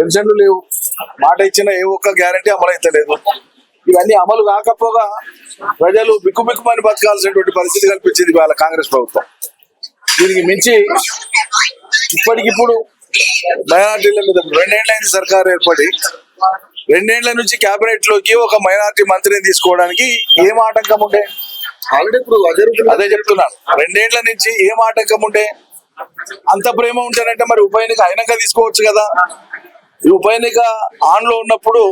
పెన్షన్లు లేవు. మాట ఇచ్చిన ఏ ఒక్క గ్యారంటీ అమలు అయితే లేదు ఇవన్నీ అమలు కాకపోగా ప్రజలు బిక్కుబిక్కుమని బతకాల్సినటువంటి పరిస్థితి కల్పించింది వాళ్ళ కాంగ్రెస్ ప్రభుత్వం. దీనికి మించి ఇప్పటికిప్పుడు మైనార్టీల మీద రెండేళ్ళైంది సర్కారు ఏర్పడి రెండేళ్ళ నుంచి కేబినెట్లోకి ఒక మైనార్టీ మంత్రిని తీసుకోవడానికి ఏం ఆటంకం ఉండే? ఆల్రెడీ ఇప్పుడు అదే చెప్తున్నాను. రెండేళ్ళ నుంచి ఏం ఆటంకం ఉండే? అంత ప్రేమ ఉంటేనంటే మరి ఉప ఎన్నిక అయినాక తీసుకోవచ్చు కదా. ఈ ఉప ఎన్నిక ఆన్లో ఉన్నప్పుడు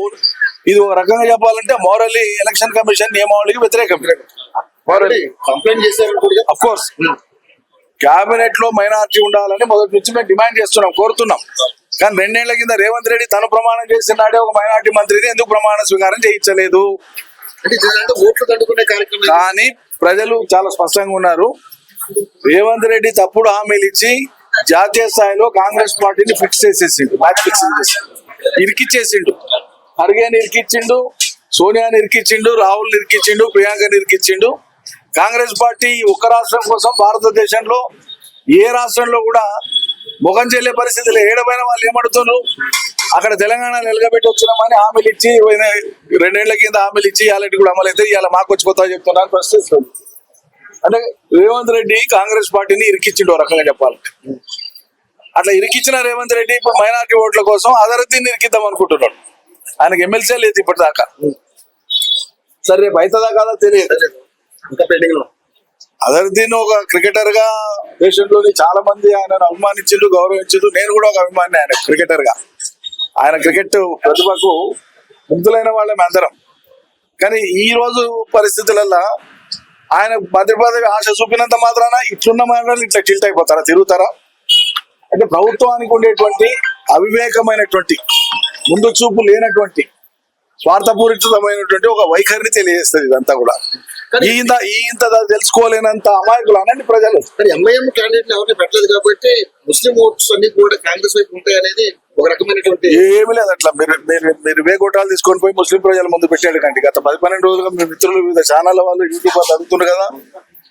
ఇది ఒక రకంగా చెప్పాలంటే మోరల్లీ ఎలక్షన్ కమిషన్ నియమావళికి వ్యతిరేకం. కంప్లైంట్ చేశారు అఫ్ కోర్స్ కేబినెట్లో మైనార్టీ ఉండాలని మొదటి నుంచి మేము డిమాండ్ చేస్తున్నాం కోరుతున్నాం. కానీ రెండేళ్ళ కింద రేవంత్ రెడ్డి తను ప్రమాణం చేసినాడే ఒక మైనార్టీ మంత్రిని ఎందుకు ప్రమాణ స్వీకారం చేయించలేదు? కానీ ప్రజలు చాలా స్పష్టంగా ఉన్నారు. రేవంత్ రెడ్డి తప్పుడు హామీలు ఇచ్చి జాతీయ స్థాయిలో కాంగ్రెస్ పార్టీని ఫిక్స్ చేసేసిండు మ్యాచ్ ఫిక్సింగ్ చేసి ఇరికిచ్చేసిండు. ఖర్గేని ఇరికిచ్చిండు సోనియాని ఇరికిచ్చిండు రాహుల్ ఇరికిచ్చిండు ప్రియాంకని ఇరికిచ్చిండు. కాంగ్రెస్ పార్టీ ఒక్క రాష్ట్రం కోసం భారతదేశంలో ఏ రాష్ట్రంలో కూడా ముఖం చెల్లే పరిస్థితులు ఏడమైన వాళ్ళు ఏమడుతున్నారు? అక్కడ తెలంగాణ నిలగబెట్టి వచ్చినామని హామీలు ఇచ్చి రెండేళ్ళ కింద హామీలు ఇచ్చి ఇవాళ కూడా అమలైతే ఇవాళ మాకు వచ్చిపోతా కొత్త చెప్తున్నారు ప్రశ్నిస్తుంది అంటే రేవంత్ రెడ్డి కాంగ్రెస్ పార్టీని ఇరికిచ్చిండు ఓ రకంగా చెప్పాలంటే అట్లా ఇరికిచ్చిన రేవంత్ రెడ్డి ఇప్పుడు మైనార్టీ ఓట్ల కోసం అదరతీని ఇరికిద్దాం అనుకుంటున్నాడు. ఆయనకు ఎమ్మెల్సీ లేదు ఇప్పటిదాకా. సరే రేపు అవుతుందా కాదా తెలియదు. ఇంకా పెండింగ్లో. అదర్దీన్ ఒక క్రికెటర్గా దేశంలోని చాలా మంది ఆయనను అభిమానించిండు గౌరవించిండు నేను కూడా ఒక అభిమాని ఆయన క్రికెటర్గా ఆయన క్రికెట్ ప్రతిభకు ముగ్ధులైన వాళ్ళమే అందరం. కానీ ఈ రోజు పరిస్థితులలో ఆయన మంత్రి పదవి ఆశ చూపినంత మాత్రాన ఇట్లున్న మాటలు ఇట్లా టిల్ట్ అయిపోతారా? తిరుగుతారా? అంటే ప్రభుత్వానికి ఉండేటువంటి అవివేకమైనటువంటి ముందు చూపు లేనటువంటి స్వార్థపూరితమైనటువంటి ఒక వైఖరిని తెలియజేస్తుంది ఇదంతా కూడా. ఈ ఇంత ఈ ఇంత తెలుసుకోలేనంత అమాయకులు అనండి ప్రజలు కానీ ఎంఐఎం క్యాండిడేట్ ఎవరిని పెట్టలేదు కాబట్టి ముస్లిం ఓట్స్ అన్ని కూడా కాంగ్రెస్ వైపు ఉంటాయి అనేది ఒక రకమైనటువంటి ఏమీ లేదు అట్లా మీరు మీరు మీరు వేగోటాలు తీసుకొని పోయి ముస్లిం ప్రజల ముందు పెట్టాడు కండి గత పది పన్నెండు రోజులుగా మీ మిత్రులు వివిధ ఛానల్ వాళ్ళు యూట్యూబ్ వాళ్ళు అడుగుతున్నారు కదా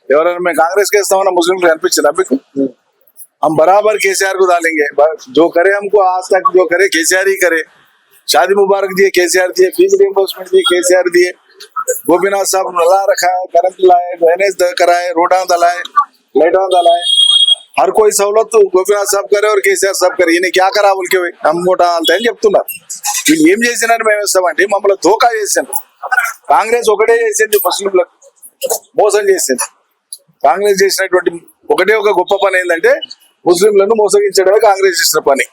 ఎవరైనా మేము కాంగ్రెస్ కి వేస్తామన్నా ముస్లింలు కనిపించింది మీకు हम बराबर केसीआर को डालेंगे ब- जो करे हमको आज तक जो करे केसीआर ही करे शादी मुबारक दिए केसीआर दिए फीस रिइंबर्समेंट दिए केसीआर दिए गोपीनाथ साहब नला रखा है करंट लाए ड्रेनेज द- कराए रोडा दलाए लाइटा दलाए हर कोई सहूलत तो గోపీనాథ్ సాబ్ करे और కేసీఆర్ సాబ్ करे ఈయన క్యా కరా ఉల్కే నమ్మోటా అంత అని చెప్తున్నారు వీళ్ళు ఏం చేసినారని మేము ఇస్తామంటే మమ్మల్ని ధోకా చేసింది కాంగ్రెస్ ఒకటే చేసింది ముస్లింలకు మోసం చేసింది కాంగ్రెస్ చేసినటువంటి ఒకటే ఒక గొప్ప పని ఏంటంటే ముస్లింలను మోసగించడమే కాంగ్రెస్ చేసిన పని